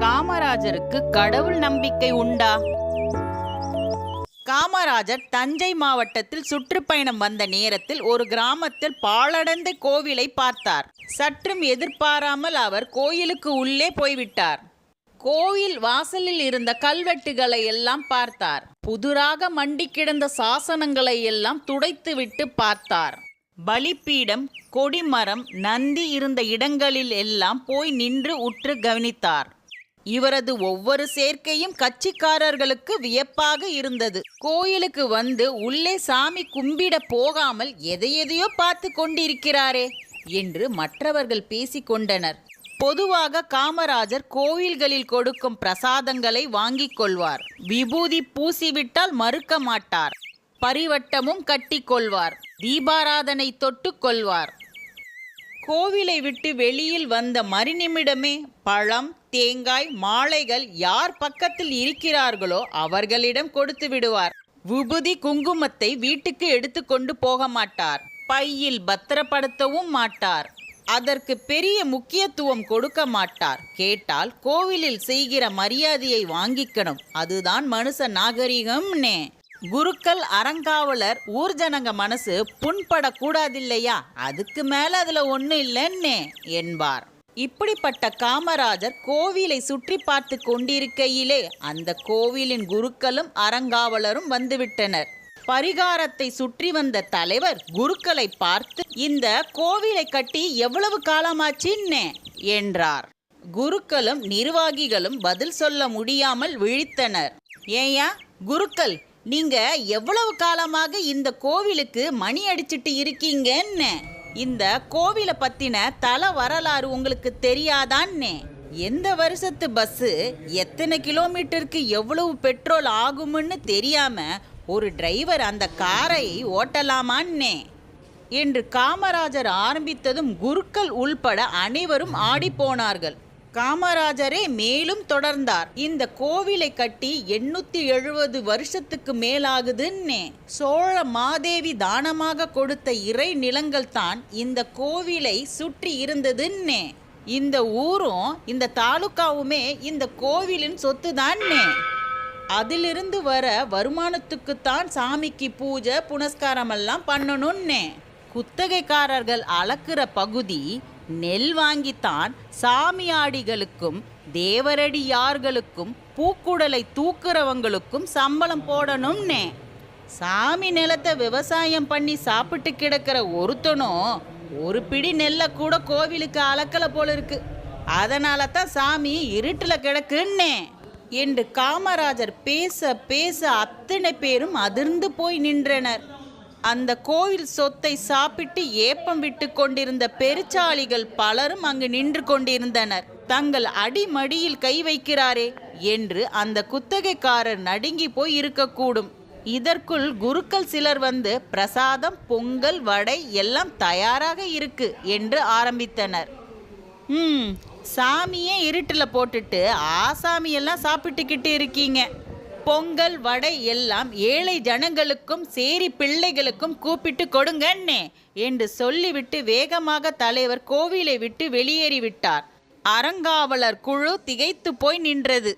காமராஜருக்கு கடவுள் நம்பிக்கை உண்டா? காமராஜர் தஞ்சை மாவட்டத்தில் சுற்றுப்பயணம் வந்த நேரத்தில் ஒரு கிராமத்தில் பாழடைந்த கோவிலை பார்த்தார். சற்றும் எதிர்பாராமல் அவர் கோயிலுக்கு உள்ளே போய்விட்டார். கோயில் வாசலில் இருந்த கல்வெட்டுகளை எல்லாம் பார்த்தார். புதிராக மண்டி கிடந்த சாசனங்களை எல்லாம் துடைத்துவிட்டு பார்த்தார். பலிப்பீடம் கொடிமரம் நந்தி இருந்த இடங்களில் எல்லாம் போய் நின்று உற்று கவனித்தார். இவரது ஒவ்வொரு சேர்க்கையும் கட்சிக்காரர்களுக்கு வியப்பாக இருந்தது. கோயிலுக்கு வந்து உள்ளே சாமி கும்பிட போகாமல் எதையெதையோ பார்த்து கொண்டிருக்கிறாரே என்று மற்றவர்கள் பேசிக்கொண்டனர் பொதுவாக காமராஜர் கோயில்களில் கொடுக்கும் பிரசாதங்களை வாங்கிக் கொள்வார். விபூதி பூசிவிட்டால் மறுக்க மாட்டார். பரிவட்டமும் கட்டிக்கொள்வார் தீபாராதனை தொட்டு கொள்வார். கோவிலை விட்டு வெளியில் வந்த மறுநிமிடமே பழம் தேங்காய் மாலைகள் யார் பக்கத்தில் இருக்கிறார்களோ அவர்களிடம் கொடுத்து விடுவார். விபூதி குங்குமத்தை வீட்டுக்கு எடுத்துக்கொண்டு போக மாட்டார். பையில் பத்திரப்படுத்தவும் மாட்டார். அதற்கு பெரிய முக்கியத்துவம் கொடுக்க மாட்டார். கேட்டால் கோவிலில் செய்கிற மரியாதையை வாங்கிக்கணும். அதுதான் மனுஷ நாகரிகம்னே. குருக்கள் அறங்காவலர் ஊர் ஜனங்க மனசு புண்படக்கூடாதில்லையா? அதுக்கு மேல அதுல ஒன்றும் இல்லைன்னே என்பார். இப்படிப்பட்ட காமராஜர் கோவிலை சுற்றி பார்த்து கொண்டிருக்கையிலே அந்த கோவிலின் குருக்களும் அறங்காவலரும் வந்துவிட்டனர். பரிகாரத்தை சுற்றி வந்த தலைவர் குருக்களை பார்த்து இந்த கோவிலை கட்டி எவ்வளவு காலமாச்சின்னே என்றார். குருக்களும் நிர்வாகிகளும் பதில் சொல்ல முடியாமல் விழித்தனர். ஏயா குருக்கள் நீங்க எவ்வளவு காலமாக இந்த கோவிலுக்கு மணி அடிச்சிட்டு இருக்கீங்கன்னு இந்த கோவிலை பத்தின தல வரலாறு உங்களுக்கு தெரியாதான்னே? எந்த வருஷத்து பஸ்ஸு? எத்தனை கிலோமீட்டருக்கு எவ்வளவு பெட்ரோல் ஆகும்னு தெரியாம ஒரு டிரைவர் அந்த காரை ஓட்டலாமான்னே? என்று காமராஜர் ஆரம்பித்ததும் குருக்கள் உள்பட அனைவரும் ஆடிப்போனார்கள். காமராஜரே மேலும் தொடர்ந்தார். இந்த கோவிலை கட்டி எண்ணூத்தி எழுபது வருஷத்துக்கு மேலாகுதுன்னே. சோழ மாதேவி தானமாக கொடுத்த இறை நிலங்கள் தான் இந்த கோவிலை சுற்றி இருந்ததுன்னே. இந்த ஊரும் இந்த தாலுக்காவுமே இந்த கோவிலின் சொத்து தான்னே அதிலிருந்து வர வருமானத்துக்குத்தான் சாமிக்கு பூஜை புனஸ்காரம் எல்லாம் பண்ணணும்னே குத்தகைக்காரர்கள் அளக்குற பகுதி நெல் வாங்கித்தான் சாமியாடிகளுக்கும் தேவரடியார்களுக்கும் பூக்குடலை தூக்குறவங்களுக்கும் சம்பளம் போடணும்னே. சாமி நிலத்தை விவசாயம் பண்ணி சாப்பிட்டு கிடக்கிற ஒருத்தனும் ஒரு பிடி நெல்லை கூட கோவிலுக்கு அளக்கல போல இருக்கு அதனால தான் சாமி இருட்டில் கிடக்குன்னே. என்று காமராஜர் பேச பேச அத்தனை பேரும் அதிர்ந்து போய் நின்றனர். அந்த கோவில் சொத்தை சாப்பிட்டு ஏப்பம் விட்டு கொண்டிருந்த பெருச்சாளிகள் பலரும் அங்கு நின்று கொண்டிருந்தனர். தங்கள் அடிமடியில் கை வைக்கிறாரே என்று அந்த குத்தகைக்காரர் நடுங்கி போய் இருக்கக்கூடும். இதற்குள் குருக்கள் சிலர் வந்து பிரசாதம் பொங்கல் வடை எல்லாம் தயாராக இருக்கு என்று ஆரம்பித்தனர். ம் சாமியே இருட்டில் போட்டுட்டு ஆசாமியெல்லாம் சாப்பிட்டுக்கிட்டு இருக்கீங்க. பொங்கல் வடை எல்லாம் ஏழை ஜனங்களுக்கும் சேரி பிள்ளைகளுக்கும் கூப்பிட்டு கொடுங்கன்னே என்று சொல்லிவிட்டு வேகமாக தலைவர் கோவிலை விட்டு வெளியேறிவிட்டார். அறங்காவலர் குழு திகைத்து போய் நின்றது.